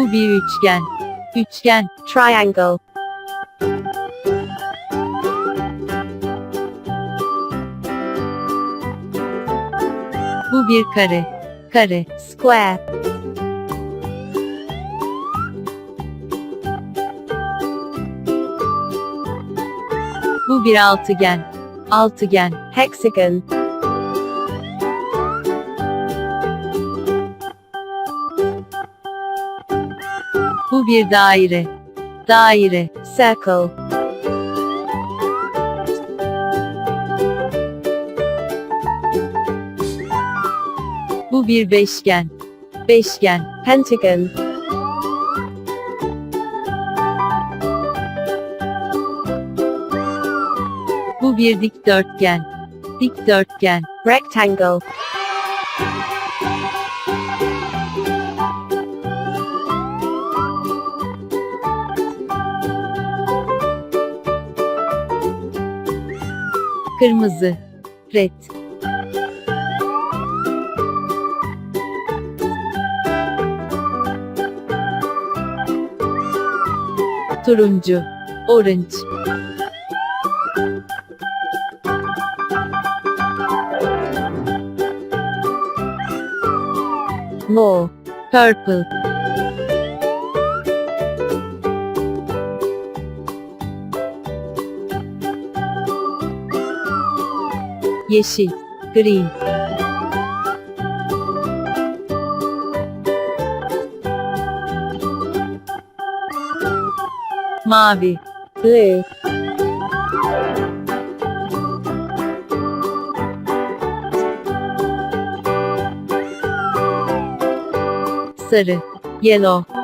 Bu bir üçgen. Üçgen. triangle, Bu bir kare. Kare. square, Bu bir altıgen. Altıgen. hexagon, Bu bir daire. Daire. circle, Bu bir beşgen. Beşgen. pentagon, Bu bir dikdörtgen. Dikdörtgen. rectangle, Kırmızı. Red. Turuncu. Orange. more, Purple. Yeşil. Green. Mavi. blue, Sarı. Yellow.